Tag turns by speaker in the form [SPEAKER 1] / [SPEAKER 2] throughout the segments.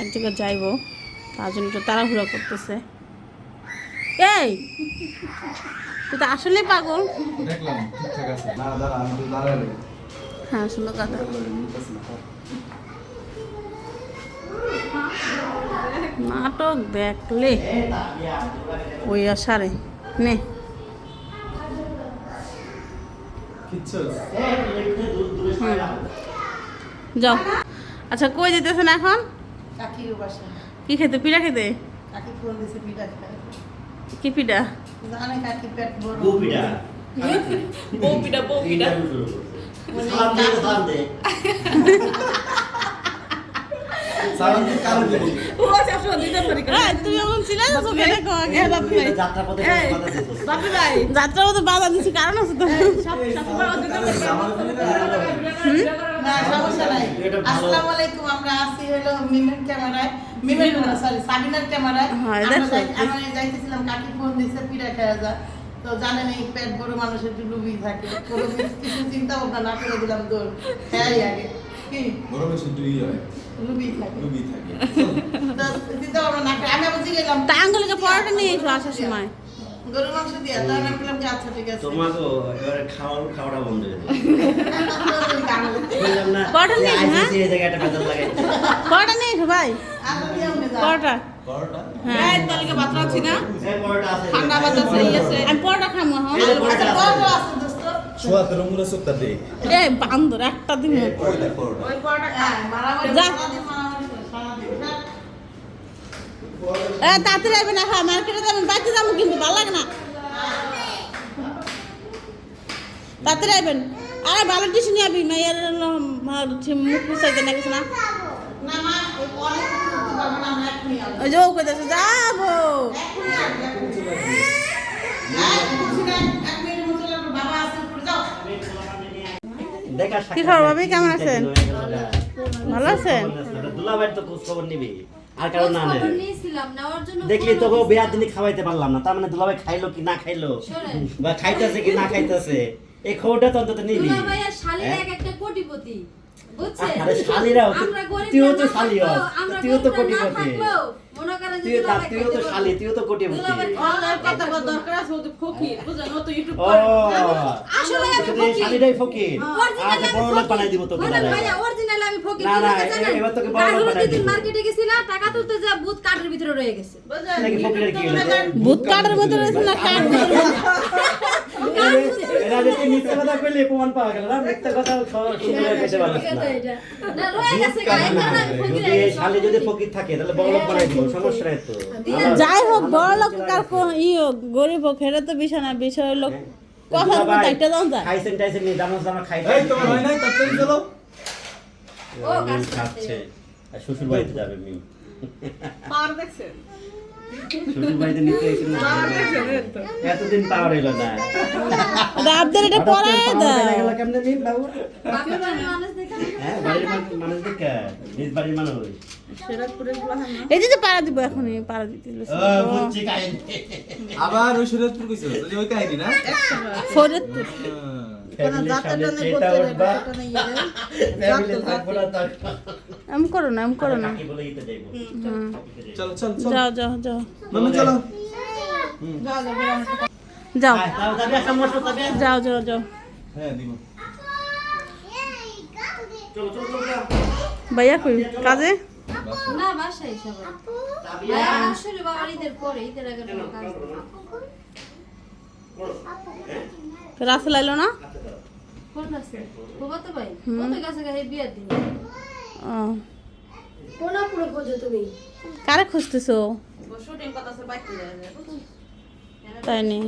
[SPEAKER 1] এক জায়গায় যাইবো। তার জন্য একটু তাড়াহুড়া করতেছে। এই! তুই তো আসলে পাগল। হ্যাঁ সুন্দর কথা। নাটক দেখলে ওই আসারে নে। যাও। আচ্ছা কই যেতেছেন এখন?
[SPEAKER 2] কাকির বাসা।
[SPEAKER 1] কি খেতে? পিঠা খেতে?
[SPEAKER 2] কাকি ফোন দিছে পিঠা
[SPEAKER 1] কি পিঠা?
[SPEAKER 2] জানে কাকি পেট বড়।
[SPEAKER 3] সালাম দে সালাম দে
[SPEAKER 4] সালাম দিন কারও দিবি
[SPEAKER 1] হ্যাঁ, তুমি এমন ছিলে না তোকে দেখো আগে
[SPEAKER 3] যাত্রা
[SPEAKER 1] মতো বাধা দিচ্ছি কারণ আছে তো হ্যাঁ,
[SPEAKER 2] জানেন পেট বড় মানুষের একটু লুবি থাকে চিন্তা ভাবনা না করে দিলাম দৌড় হ্যাঁ আগে কি
[SPEAKER 4] হয়
[SPEAKER 2] তো
[SPEAKER 1] তা আঙ্গুলিকে পরোটা নিয়ে এসো আসার সময়।
[SPEAKER 2] মাংস দিয়া। আমি বললাম যে আচ্ছা ঠিক আছে।
[SPEAKER 3] এবারে খাওয়াটা বন্ধ
[SPEAKER 1] পরোটা নিয়ে এসো, হ্যাঁ?
[SPEAKER 3] এই
[SPEAKER 1] পরোটা নিয়ে এসো ভাই। পরোটা। হ্যাঁ।
[SPEAKER 3] এই পরোটা আছে।
[SPEAKER 1] ঠান্ডা বাতাসে ইয়েছে আমি পরোটা খাব
[SPEAKER 3] পরোটা আছে।
[SPEAKER 4] সোয়াতের মুড়া সুক্তা দে।
[SPEAKER 1] এ বান্দর একটা দিন
[SPEAKER 4] ওই
[SPEAKER 2] ওই পরোটা মারামারি
[SPEAKER 1] যা।
[SPEAKER 2] সারাদিন মারামারি। হ্যাঁ।
[SPEAKER 1] এ তাড়াতাড়ি না হ্যাঁ মার্কেটে যাবেন বাইতে যাব কিন্তু ভালো লাগে না। তাড়াতাড়ি আসবেন আরে ভালো টিসু নিয়ে আবি মেয়ের মুখ মুছাইতে না? কিছু না
[SPEAKER 2] ওই অনেক কিছু করতে পারব না, আমরা এখনই
[SPEAKER 1] যে ও কইতেছে যাব। কি খবর, ভাবি? কেমন আছেন? ভালো আছেন?
[SPEAKER 3] দুলাভাইয়ের তো খোঁজ খবর নিবি আর কারও না দেখলি তোকে
[SPEAKER 5] দিছি।
[SPEAKER 3] দিনই খাওয়াইতে পারলাম না তার মানে দুলাভাই খাইলো কি না খাইলো বা খাইতেছে কি না খাইতেছে এই খবরটা তো অন্তত নিবি
[SPEAKER 5] শালীর
[SPEAKER 3] হ্যাঁ?
[SPEAKER 5] এক একটা কোটিপতি বুঝছেন
[SPEAKER 3] আরে তো-
[SPEAKER 5] গরিব
[SPEAKER 3] তুইও তো শালী তুইও তো কোটিপতি।
[SPEAKER 5] মনে করেন যে
[SPEAKER 3] তুইও
[SPEAKER 5] দুলা
[SPEAKER 3] তা- তুইও তো
[SPEAKER 5] খাইতে
[SPEAKER 3] তুইও তো কোটিপতি।
[SPEAKER 5] দুলা
[SPEAKER 1] অনলাইন কথা বল দরকার আছে ও তো ফকির বুঝলেন ও তো ইউটিউব
[SPEAKER 3] ও
[SPEAKER 5] আসলে আমি ফকির।
[SPEAKER 3] শালীরাই ফকির।
[SPEAKER 5] Original
[SPEAKER 3] বড় লোক বানাই দিব তোকে
[SPEAKER 5] শোনেন
[SPEAKER 3] দাঁড়ায়
[SPEAKER 5] ভাইয়া, আমি ফকির।
[SPEAKER 3] না, না, এবার তোকে বড় লোক বানাই দিব।
[SPEAKER 5] মার্কেটে গেছি টাকা তুলতে যা বুথ কার্ডের ভিতরে রয়ে গেছে।
[SPEAKER 3] নাকি ফকিরের কি হলো?
[SPEAKER 1] ভূত কার্ডের মধ্যে রয়েছে না কার্ড
[SPEAKER 3] এরা যদি মিথ্যা কথা কইলে প্রমাণ পাওয়া গেল না? মিথ্যা কথা শুনলে খেতে পারছিস না।
[SPEAKER 5] না, রয়ে গেছে গা, এই আমি ফকির।
[SPEAKER 3] শালী যদি থাকে তাহলে বড় লোক বানাই দিব সমস্যা
[SPEAKER 1] যাই হোক বড় লোক কার ই হোক গরিব হোক সেটা তো বিষয় না বিষয় লোক কথা
[SPEAKER 3] দুলা
[SPEAKER 1] একটা দাম যায়।
[SPEAKER 3] খাইছেন টাইছেন নি খাই
[SPEAKER 4] এই তোমার হয় নাই? তাড়াতাড়ি চলো।
[SPEAKER 5] ও,
[SPEAKER 3] শ্বশুর বাড়িতে যাবে। মিম।
[SPEAKER 1] পার দেখছেন?
[SPEAKER 3] শ্বশুর বাড়িতে নিতে এসেছেন এতদিন পাওয়ার এলো না।
[SPEAKER 1] আপনাদের এটা পড়ায় দাও
[SPEAKER 3] কেমনে মিম বাবু?
[SPEAKER 5] বাপের বাড়ির মানুষ দেখে না?
[SPEAKER 3] হ্যাঁ বাড়ির মানুষ মানুষ দেখে নিজ বাড়ির মানুষ।
[SPEAKER 1] এই যে পাড়া দিব এখনই পাড়া দিতে
[SPEAKER 3] ও বুঝছি কাহিনী।
[SPEAKER 4] আবার ওই কইছো? ওই ওই কাহিনী না?
[SPEAKER 1] ফরিদপুর। এম করো না এম করো না। যাও যাও যাও। যাও যাও যাও। যাও।
[SPEAKER 4] হ্যাঁ দিব।
[SPEAKER 3] চলো চলো চলো
[SPEAKER 1] ভাইয়া কই? কাজে?
[SPEAKER 5] না বাসায় সবাই আসলে বাবার ঈদের পরে ঈদের আগে কাজ নেই।
[SPEAKER 1] রাসেল আইলো না?
[SPEAKER 5] কোন আছে? বাবা ভাই। কত গেছে গায়ে বিয়ার দিন?
[SPEAKER 1] ও।
[SPEAKER 5] কোনা পুরো খোঁজো তুমি।
[SPEAKER 1] কারে খুঁজতেছো? তাই নি?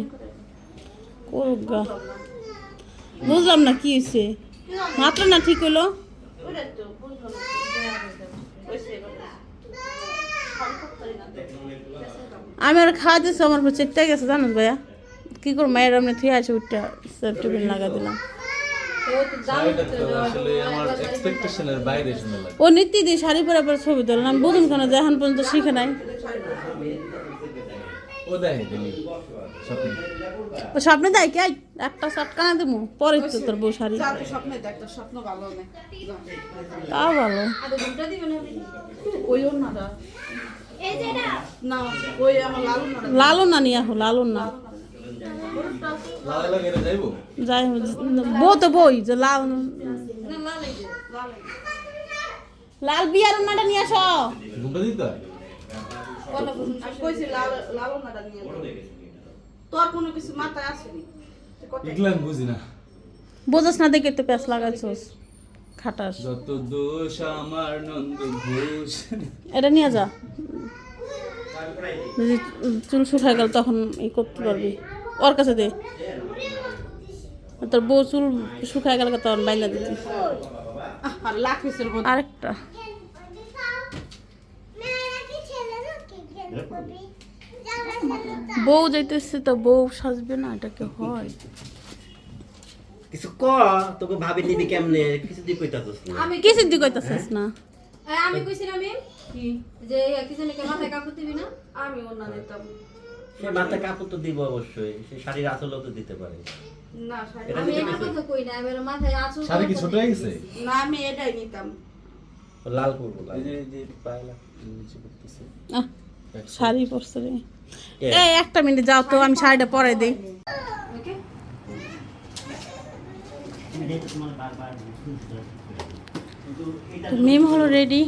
[SPEAKER 1] বুঝলাম না কি হয়েছে মাত্র না ঠিক হলো আমি আর খাওয়া দিচ্ছি আমার চেটটা গেছে জানো ভাইয়া? কি করব? মায়ের আমি থুয়ে আছে উঠটা টিফিন লাগা দিলাম। ও নীতি দিয়ে শাড়ি পরে পরে ছবি তোলেন আমি বুঝুন কেন যে এখন পর্যন্ত শিখে নাই।
[SPEAKER 6] ও
[SPEAKER 1] স্বপ্নে দেয় কি? একটা শর্ট কানা দেবো পরে তো তোর বউ শাড়ি।
[SPEAKER 2] স্বপ্ন ভালো।
[SPEAKER 1] তাও
[SPEAKER 5] না
[SPEAKER 2] না
[SPEAKER 1] লালন না নিয়ে আহো লালন না
[SPEAKER 4] লালা লাগে এটা যাইবো
[SPEAKER 1] যাই হোক, বউ তো বই যে লাল
[SPEAKER 5] না লাল
[SPEAKER 1] বিয়ার ওনাটা নিয়ে আসো। বোঝাস না দেখে তো প্যাঁচ লাগাইছোস। খাটাস।
[SPEAKER 4] যত দোষ আমার নন্দ ঘোষ।
[SPEAKER 1] এটা নিয়ে যা। যদি চুল শুকায় গেল তখন ই করতে পারবি। ওর কাছে দে। তোর বউ চুল শুকায় গেল তখন বাইন্দা দিতি আরেকটা। বউ যাইতেছে তো বউ সাজবে না এটা কি হয়?
[SPEAKER 3] কিছু ক তোকে ভাবি নিবি কেমনে? কিছু দিয়ে কইতাছস না।
[SPEAKER 5] আমি
[SPEAKER 1] কি সিদ্ধি কইতাছিস না।
[SPEAKER 5] এই, আমি কইছিলাম
[SPEAKER 2] কি?
[SPEAKER 5] যে কি জানি কে মাথায় কাপড় দিবি না?
[SPEAKER 2] আমি ওনা নিতাম
[SPEAKER 3] সে মাথায় কাপড় তো দিব অবশ্যই সে শাড়ির আঁচলও তো দিতে পারে।
[SPEAKER 2] না শাড়ি
[SPEAKER 5] আমি এটা কথা কই না এবার মাথায় আঁচল
[SPEAKER 4] শাড়ি কি ছোট হয়ে গেছে?
[SPEAKER 2] না আমি এটাই নিতাম।
[SPEAKER 3] লাল করব লাল।
[SPEAKER 4] এই যে যে পায়লা নিচে করতেছে
[SPEAKER 1] শাড়ি পরছে রে। এই একটা মিনিট যাও তো আমি শাড়িটা পরে দিই।
[SPEAKER 5] ওকে?
[SPEAKER 1] মিম হলো রেডি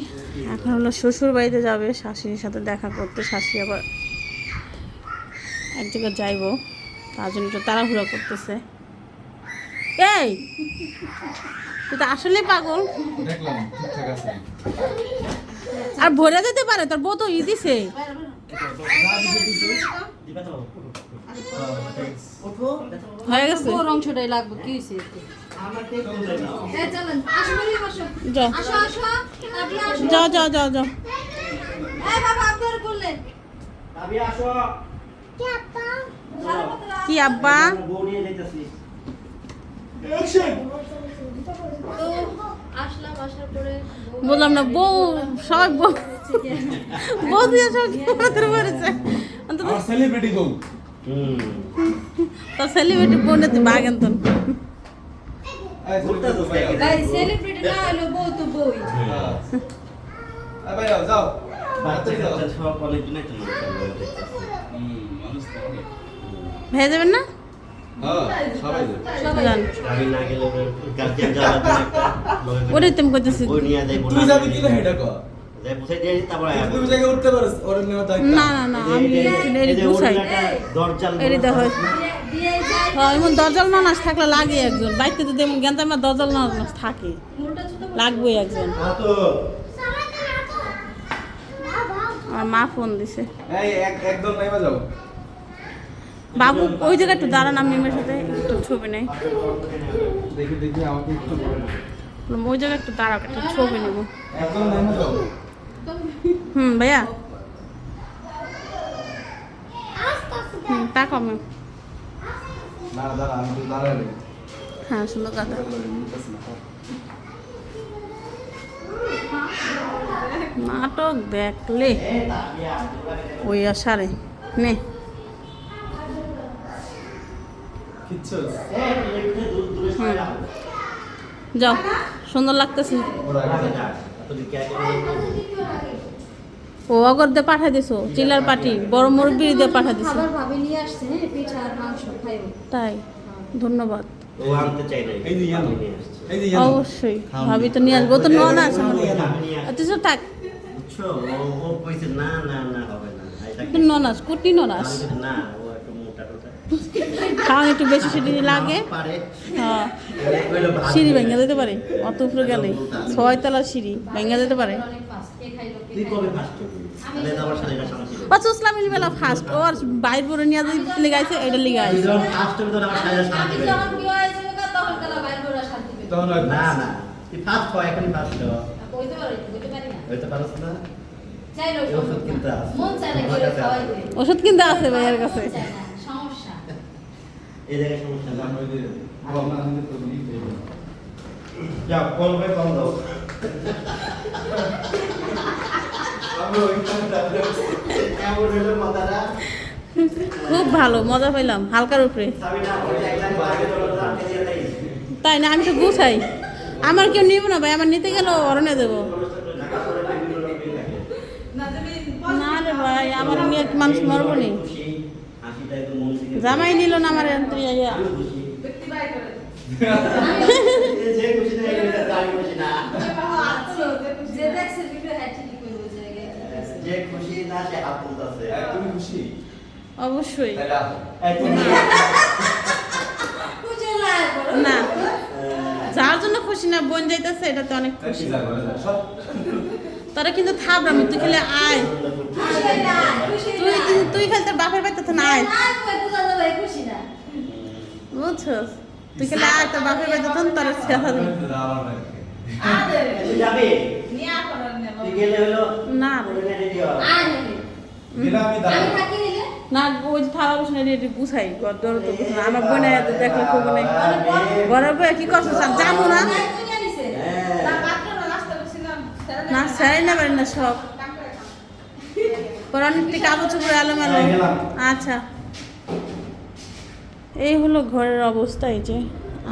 [SPEAKER 1] এখন হলো শ্বশুর বাড়িতে যাবে শাশুড়ির সাথে দেখা করতে শাশুড়ি আবার এক জায়গায় যাইবো তার জন্য একটু তাড়াহুড়া করতেছে। এই! তুই তো আসলে পাগল।
[SPEAKER 4] দেখলাম ঠিকঠাক আছে।
[SPEAKER 1] আর ভরে যেতে পারে তোর বউ তো ই দিছে। হয়ে গেছে?
[SPEAKER 5] ওর অংশটাই লাগবে কি হইছে?
[SPEAKER 1] যাও
[SPEAKER 5] আসো আসো আপনি আসো।
[SPEAKER 1] যাও যাও যাও
[SPEAKER 5] বাবা করলেন।
[SPEAKER 3] আসো।
[SPEAKER 1] কি আব্বা?
[SPEAKER 3] বউ নিয়ে যাইতাছি
[SPEAKER 5] তো আসলাম আসার পরে বউ-
[SPEAKER 1] বললাম না বউ সবাই বউ। বউ দিয়ে সব বাড়িতে অন্তত
[SPEAKER 4] সেলিব্রিটি বউ।
[SPEAKER 3] হুম
[SPEAKER 1] তোর সেলিব্রিটি তুই বাগেন
[SPEAKER 5] না হলো বউ তো বউই।
[SPEAKER 4] যাও।
[SPEAKER 1] ভেজে যাবেন না?
[SPEAKER 4] হ্যাঁ সবাই যাবে।
[SPEAKER 5] সবাই
[SPEAKER 1] জান
[SPEAKER 3] আমি না গেলে গার্জিয়ান যাওয়ার জন্য একটা করে-
[SPEAKER 1] ওটাই তুমি কইতেছি।
[SPEAKER 3] বই নিয়ে যাইবো
[SPEAKER 4] তুই যাবি কি? না
[SPEAKER 1] না? আমি
[SPEAKER 3] মনে হয়।
[SPEAKER 1] এমন দরজাল মানুষ থাকলে লাগে একজন। বাইতে তো তেমন জ্ঞান আমার দরজাল মানুষ থাকে লাগবেই একজন। আমার মা ফোন দিছে।
[SPEAKER 4] একদম নাইবা যাও।
[SPEAKER 1] বাবু ওই জায়গায় একটু দাঁড়ান আমি মেয়ের সাথে একটু ছবি নেই।
[SPEAKER 4] দেখি দেখি আমাকে একটু
[SPEAKER 1] বললাম, ওই জায়গায় একটু দাঁড়াও একটা ছবি নেব।
[SPEAKER 4] একদম নাইবা যাও।
[SPEAKER 1] হুম ভাইয়া। হুম আমি
[SPEAKER 4] আমি তো দাঁড়ালে
[SPEAKER 1] হ্যাঁ সুন্দর কথা নাটক দেখলে ওই আসারে নে। যাও সুন্দর লাগতেছে। ও অগর দিয়ে পাঠাই দিছো চিলার পাটি বড় মুরব্বি দিয়ে দিছো।
[SPEAKER 5] পিঠা খাইও
[SPEAKER 1] তাই ধন্যবাদ অবশ্যই ভাবি তো নিয়ে আসব। তো না আছে
[SPEAKER 3] আসছি।
[SPEAKER 1] থাক।
[SPEAKER 3] বুঝছ ও- ও কইছে না না না হবে না। এটা কি-
[SPEAKER 1] তুই ননাস কুটি ননাস।
[SPEAKER 3] আমি না ও একটু মোটা টোটা।
[SPEAKER 1] খাওয়ান একটু বেশি সিঁড়ি লাগে। হ্যাঁ।
[SPEAKER 3] কইলো ভালো।
[SPEAKER 1] সিঁড়ি ভেঙে যেতে পারে। অত উপরে গেলে। ছয় তলার সিঁড়ি ভেঙে যেতে পারে। পাঁচ ইসলামিল বেলা ফার্স্ট ও আর বাইর পরে নিয়ে যেতে লিগাইছে এটা
[SPEAKER 3] না না। ফার্স্ট হয় ফার্স্ট
[SPEAKER 5] কইতে পারি কইতে পারি না?
[SPEAKER 3] হইতে পারছ না? ওষুধ কিনতে আছে।
[SPEAKER 5] মন না
[SPEAKER 1] ওষুধ কিনতে ভাইয়ের কাছে।
[SPEAKER 5] সমস্যা।
[SPEAKER 3] এই জায়গায় সমস্যা না
[SPEAKER 4] তো দেবে
[SPEAKER 3] যা কল ভাই কল দাও। মাথাটা?
[SPEAKER 1] খুব ভালো মজা পাইলাম হালকার উপরে। তাই না? আমি তো গুছাই। আমার কেউ নিব না ভাই আমার নিতে গেলেও অরণে দেবো। না রে ভাই আমার নিয়ে মানুষ মরবো নি। জামাই নিল না আমার এন্ত্রি আইয়া অবশ্যই। না। জন্য খুশি না বোন যাইতেছে এটা তো অনেক খুশি।
[SPEAKER 4] যা করে যা, সব।
[SPEAKER 1] তোরা কিন্তু থাবরাম তুই খেলে আয়। তুই তুই খেলে তোর বাপের বাড়িতে না আয়।
[SPEAKER 5] না না
[SPEAKER 1] বুঝছস? তুই খেলে আয় তোর বাপের বাড়িতে তোর তোর না।
[SPEAKER 5] আয়
[SPEAKER 4] আমি
[SPEAKER 5] থাকি
[SPEAKER 1] না ওই থালা বসে রেডি গুছাই গদর তো গুছাই না। আমার বোনে দেখলে খুব নেই। ঘরের বয়ে কি করছ স্যার যাব না।
[SPEAKER 2] না, ছেড়ে
[SPEAKER 1] না না পারি না সব।
[SPEAKER 2] কাম করে খাও।
[SPEAKER 1] পর অনেকটি এলোমেলো আচ্ছা। এই হলো ঘরের অবস্থা এই যে।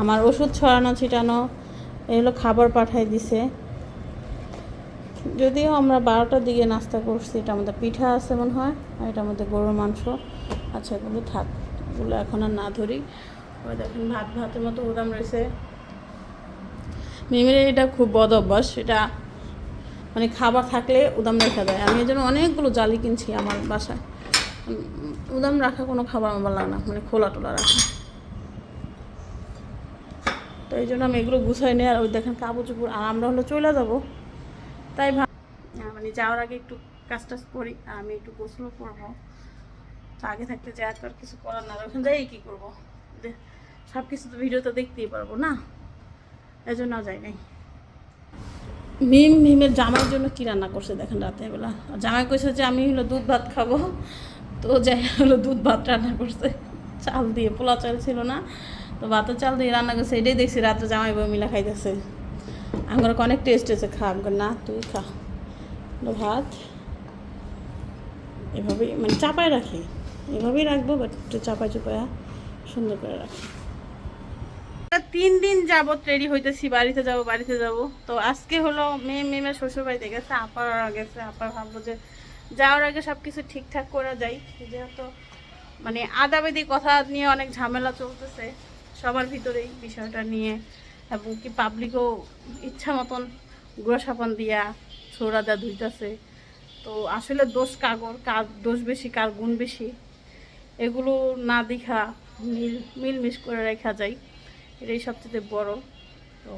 [SPEAKER 1] আমার ওষুধ ছড়ানো ছিটানো এই হলো খাবার পাঠাই দিছে। যদিও আমরা বারোটার দিকে নাস্তা করছি এটার মধ্যে পিঠা আছে মনে হয়, আর এটার মধ্যে গরুর মাংস। আচ্ছা এগুলো থাক, এগুলো এখন আর না ধরি। ওই দেখেন, ভাত, ভাতের মতো উদাম রয়েছে। মিমির এটা খুব বদ অভ্যাস, এটা মানে খাবার থাকলে উদাম রেখা দেয়। আমি এই জন্য অনেকগুলো জালি কিনছি আমার বাসায়। উদাম রাখা কোনো খাবার আমার লাগে না মানে খোলা টোলা রাখা। তো এই জন্য আমি এগুলো গুছাই নিই, আর ওই দেখেন কাপড় চুপড়, আর আমরা হলো চলে যাব। তাই মানে যাওয়ার আগে একটু কাজ টাজ করি, আর আমি একটু গোসলও করব। তো আগে থাকতে যাই তো আর কিছু করার না ওখানে যাই কী করব? সব কিছু তো ভিডিও তো দেখতেই পারব, না? এই জন্য যাই নাই। মিম মিমের জামাইয়ের জন্য কী রান্না করছে দেখেন রাতের বেলা জামাই কইছে যে আমি হলো দুধ ভাত খাব। তো যাই হলো দুধ ভাত রান্না করছে। চাল দিয়ে পোলা চাল ছিল না। তো ভাতের চাল দিয়ে রান্না করছে, এটাই দেখছি রাত্রে জামাই বই মিলা খাইতেছে। আমার অনেক টেস্ট হয়েছে খা আমি বললাম, না তুই খা। ভাত। এভাবেই মানে চাপায় রাখি। এভাবেই রাখব বাট একটু চাপায় চুপায়া সুন্দর করে রাখি। তিন দিন যাবত রেডি হইতেছি বাড়িতে যাব বাড়িতে যাব। তো আজকে হলো মেয়ে মেমের শ্বশুর বাড়িতে গেছে আপার গেছে আপার ভাবলো যে যাওয়ার আগে সব কিছু ঠিকঠাক করে যাই যেহেতু মানে আদাবেদি কথা নিয়ে অনেক ঝামেলা চলতেছে সবার ভিতরেই বিষয়টা নিয়ে এবং কি পাবলিকও ইচ্ছা মতন গুঁড়া সাবান দিয়া ছোড়া দেওয়া ধুইতেছে। তো আসলে দোষ কাগর, কার দোষ বেশি, কার গুণ বেশি, এগুলো না দেখা মিল, মিলমিশ করে রেখা যায়। এটাই সবচেয়ে বড়। তো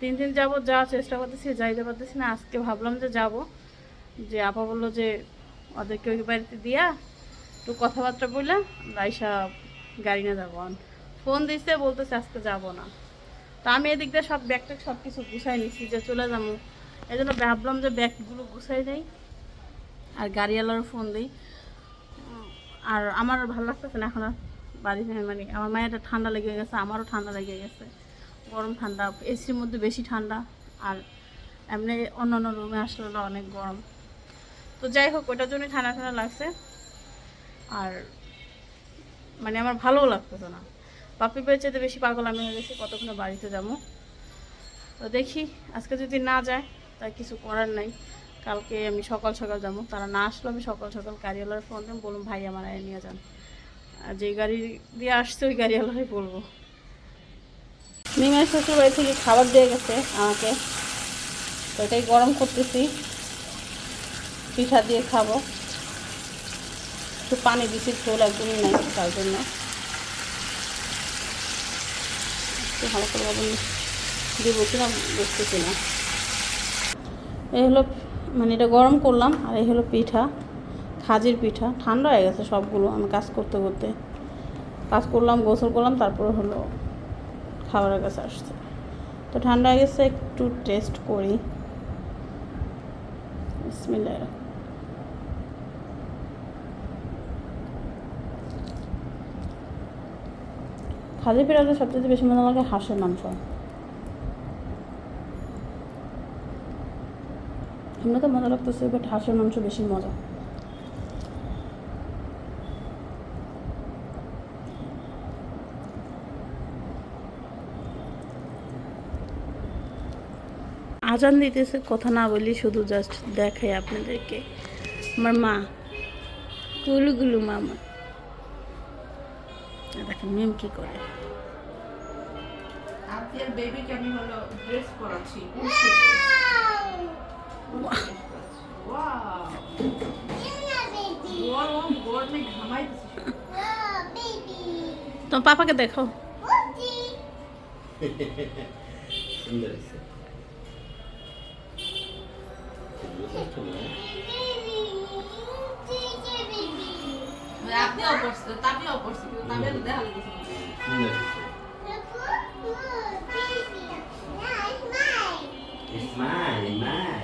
[SPEAKER 1] তিন দিন যাব যাওয়ার চেষ্টা করতেছি, যাইতে পারতেছি না। আজকে ভাবলাম যে যাব। যে আপা বলল যে ওদেরকে ওই বাড়িতে দিয়া একটু কথাবার্তা বললে রাইসা গাড়ি না যাব। ফোন দিচ্ছে বলতেছে আজকে যাব না। তো আমি এদিক দিয়ে সব ব্যাগ ট্যাগ সব কিছু গুছাই নিছি যে চলে যাব। এই জন্য ভাবলাম যে ব্যাগগুলো গুছাই দেই আর গাড়িওয়ালার ফোন দিই। আর আমার ভালো লাগতেছে না এখন আর বাড়ি মানে আমার মায়ের ঠান্ডা লেগে গেছে, আমারও ঠান্ডা লেগে গেছে। গরম ঠান্ডা এসির মধ্যে বেশি ঠান্ডা আর এমনি অন্য অন্য রুমে আসলে অনেক গরম। তো যাই হোক, ওটার জন্যই ঠান্ডা ঠান্ডা লাগছে। আর মানে আমার ভালোও লাগতেছে না। বাপি পেয়ে যেতে বেশি পাগল আমি হয়ে গেছি কতক্ষণে বাড়িতে যাব? তো দেখি, আজকে যদি না যায় তাই কিছু করার নাই। কালকে আমি সকাল সকাল যাব। তারা না আসলো আমি সকাল সকাল গাড়িওয়ালার ফোন দিয়ে বলুন, ভাই, আমার আয় নিয়ে যান। আর যেই গাড়ি দিয়ে আসছে, ওই গাড়িওয়ালাই বলব। মিমের শ্বশুর বাড়ি থেকে খাবার দিয়ে গেছে আমাকে। তো এটাই গরম করতেছি। পিঠা দিয়ে খাব। একটু পানি দিছি, ঝোল একদমই নাই তার জন্য। একটু ভালো করে লবণ দেবো কিনা বুঝতেছি না। এই হলো মানে এটা গরম করলাম, আর এই হলো পিঠা, খাজির পিঠা। ঠান্ডা হয়ে গেছে সবগুলো, আমি কাজ করতে করতে। কাজ করলাম, গোসল করলাম, তারপরে হলো খাবারের কাছে আসছে। তো ঠান্ডা হয়ে গেছে, একটু টেস্ট করি। বিসমিল্লাহ খালি পেঁয়াজের সবচেয়ে বেশি মনে লাগে হাঁসের মাংস। আমরা তো মজা রাখতেছি বাট হাঁসের মাংস বেশি মজা। আজান দিতেছে, কথা না বলি শুধু জাস্ট দেখাই আপনাদেরকে। আমার মা গুলু মামা। দেখেন মেম কি করে?
[SPEAKER 7] আজকের বেবিকে আমি হলো ড্রেস পরাচ্ছি
[SPEAKER 1] তোমার পাপাকে দেখো।
[SPEAKER 3] সুন্দর
[SPEAKER 7] আপনিও পড়ছে তাপিও পড়ছে কিন্তু দেখা
[SPEAKER 3] সুন্দর হয়েছে। Smile, smile.